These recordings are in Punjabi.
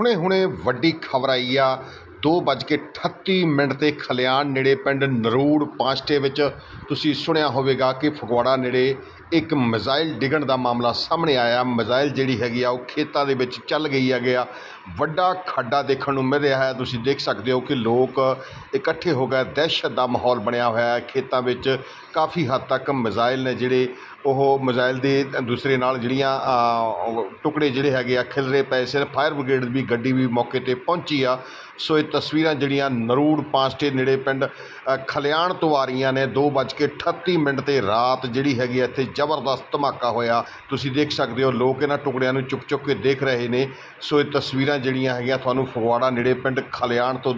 ਹੁਣੇ-ਹੁਣੇ ਵੱਡੀ ਖਬਰ ਆਈ ਆ। 2:38 ਮਿੰਟ ਤੇ ਖਲਿਆਣ ਨੇੜੇ ਪਿੰਡ ਨਰੂੜ ਪਾਂਸ਼ਟੇ ਵਿੱਚ ਤੁਸੀਂ ਸੁਣਿਆ ਹੋਵੇਗਾ ਕਿ ਫਗਵਾੜਾ ਨੇੜੇ ਇੱਕ ਮਿਜ਼ਾਈਲ ਡਿੱਗਣ ਦਾ ਮਾਮਲਾ ਸਾਹਮਣੇ ਆਇਆ। ਮਿਜ਼ਾਈਲ ਜਿਹੜੀ ਹੈਗੀ ਆ, ਉਹ ਖੇਤਾਂ ਦੇ ਵਿੱਚ ਚੱਲ ਗਈ ਹੈਗੀ ਆ। ਵੱਡਾ ਖੱਡਾ ਦੇਖਣ ਨੂੰ ਮਿਲ ਰਿਹਾ ਹੈ। ਤੁਸੀਂ ਦੇਖ ਸਕਦੇ ਹੋ ਕਿ ਲੋਕ ਇਕੱਠੇ ਹੋ ਗਏ। ਦਹਿਸ਼ਤ ਦਾ ਮਾਹੌਲ ਬਣਿਆ ਹੋਇਆ ਹੈ। ਖੇਤਾਂ ਵਿੱਚ ਕਾਫੀ ਹੱਦ ਤੱਕ ਮਿਜ਼ਾਈਲ ਨੇ ਜਿਹੜੇ ਉਹ ਮਿਜ਼ਾਈਲ ਦੇ ਦੂਸਰੇ ਨਾਲ ਜਿਹੜੀਆਂ ਟੁਕੜੇ ਜਿਹੜੇ ਹੈਗੇ ਆ, ਖਿਲਰੇ ਪਏ ਸੀ। ਫਾਇਰ ਬ੍ਰਿਗੇਡ ਦੀ ਗੱਡੀ ਵੀ ਮੌਕੇ ਤੇ ਪਹੁੰਚੀ ਆ। ਸੋ ਇਹ ਤਸਵੀਰਾਂ ਜਿਹੜੀਆਂ ਨਰੂੜ ਪਾਂਸਟੇ ਨੇੜੇ ਪਿੰਡ ਖਲਿਆਣ ਤੋਂ ਆ ਰਹੀਆਂ ਨੇ। 2:38 ਮਿੰਟ ਤੇ ਰਾਤ ਜਿਹੜੀ ਹੈਗੀ ਆ, ਇੱਥੇ ਜ਼ਬਰਦਸਤ ਧਮਾਕਾ ਹੋਇਆ। ਤੁਸੀਂ ਦੇਖ ਸਕਦੇ ਹੋ, ਲੋਕ ਇਹਨਾਂ ਟੁਕੜਿਆਂ ਨੂੰ ਚੁੱਕ ਚੁੱਕ ਕੇ ਦੇਖ ਰਹੇ ਨੇ। ਸੋ ਇਹ ਤਸਵੀਰਾਂ ਜਿਹੜੀਆਂ ਹੈਗੀਆਂ, ਤੁਹਾਨੂੰ ਫਗਵਾੜਾ ਨੇੜੇ ਪਿੰਡ ਖਲਿਆਣ ਤੋਂ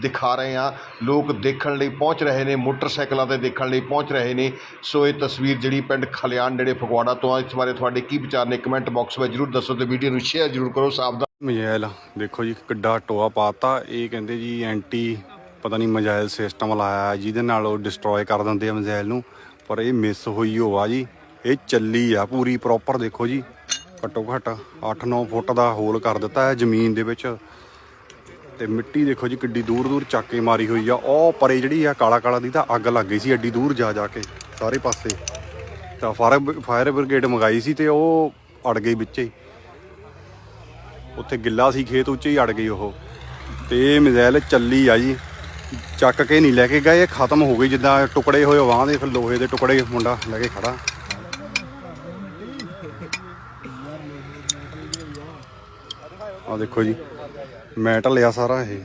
ਦਿਖਾ ਰਹੇ ਆ ਲੋਕ ਦੇਖਣ ਲਈ ਪਹੁੰਚ ਰਹੇ ਨੇ, ਮੋਟਰਸਾਈਕਲਾਂ ਤੇ ਦੇਖਣ ਲਈ ਪਹੁੰਚ ਰਹੇ ਨੇ। ਸੋ ਇਹ ਤਸਵੀਰ ਜਿਹੜੀ ਪਿੰਡ ਖਲਿਆਣ ਨੇੜੇ ਫਗਵਾੜਾ ਤੋਂ ਆ। ਇਸ ਬਾਰੇ ਤੁਹਾਡੇ ਕੀ ਵਿਚਾਰ ਨੇ? ਕਮੈਂਟ ਬਾਕਸ ਵਿੱਚ ਜਰੂਰ ਦੱਸੋ ਤੇ ਵੀਡੀਓ ਨੂੰ ਸ਼ੇਅਰ ਜਰੂਰ ਕਰੋ। ਸਾਵਧਾਨ ਮਜਾਇਲ ਦੇਖੋ ਜੀ, ਕਿੱਡਾ ਟੋਆ ਪਾਤਾ। ਇਹ ਕਹਿੰਦੇ ਜੀ ਐਂਟੀ ਪਤਾ ਨਹੀਂ ਮਜਾਇਲ ਸਿਸਟਮ ਲਾਇਆ, ਜਿਹਦੇ ਨਾਲ ਉਹ ਡਿਸਟਰੋਏ ਕਰ ਦਿੰਦੇ ਆ ਮਜਾਇਲ ਨੂੰ। ਪਰ ਇਹ ਮਿਸ ਹੋਈ ਹੋਆ ਜੀ। ਇਹ ਚੱਲੀ ਆ ਪੂਰੀ ਪ੍ਰੋਪਰ ਦੇਖੋ ਜੀ। ਘੱਟੋ ਘੱਟ 8-9 ਫੁੱਟ ਦਾ ਹੋਲ ਕਰ ਦਿੱਤਾ ਹੈ ਜ਼ਮੀਨ ਦੇ ਵਿੱਚ। ਤੇ ਮਿੱਟੀ ਦੇਖੋ ਜੀ, ਕਿੱਡੀ ਦੂਰ ਦੂਰ ਚੱਕ ਕੇ ਮਾਰੀ ਹੋਈ ਆ। ਉਹ ਪਰੇ ਜਿਹੜੀ ਆ ਕਾਲਾ ਕਾਲਾ ਦੀ ਤਾਂ ਅੱਗ ਲੱਗ ਗਈ ਸੀ, ਐਡੀ ਦੂਰ ਜਾ ਜਾ ਕੇ। ਸਾਰੇ ਪਾਸੇ। ਤਾਂ ਫਾਇਰ ਫਾਇਰ ਬ੍ਰਿਗੇਡ ਮੰਗਾਈ ਸੀ ਤੇ ਉਹ ਅੜ ਗਈ ਵਿੱਚੇ ਉੱਥੇ ਗਿੱਲਾ ਸੀ, ਖੇਤ ਉੱਚੇ ਹੀ ਅੜ ਗਈ ਉਹ। ਤੇ ਇਹ ਮਿਜ਼ਾਈਲ ਚੱਲੀ ਆ ਜੀ ਚੱਕ ਕੇ ਨਹੀਂ ਲੈ ਕੇ ਗਏ, ਇਹ ਖਤਮ ਹੋ ਗਈ ਜਿੱਦਾਂ ਟੁਕੜੇ ਹੋਏ ਵਾਹ ਦੇ, ਫਿਰ ਲੋਹੇ ਦੇ ਟੁਕੜੇ ਮੁੰਡਾ ਲੈ ਕੇ ਖੜਾ। ਆ ਦੇਖੋ ਜੀ, ਮੈਟਲ ਆ ਸਾਰਾ ਇਹ।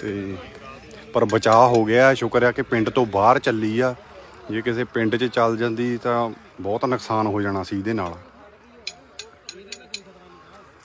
ਤੇ ਪਰ ਬਚਾਅ ਹੋ ਗਿਆ, ਸ਼ੁਕਰ ਆ ਕਿ ਪਿੰਡ ਤੋਂ ਬਾਹਰ ਚੱਲੀ ਆ। ਜੇ ਕਿਸੇ ਪਿੰਡ 'ਚ ਚੱਲ ਜਾਂਦੀ ਤਾਂ ਬਹੁਤ ਨੁਕਸਾਨ ਹੋ ਜਾਣਾ ਸੀ ਇਹਦੇ ਨਾਲ।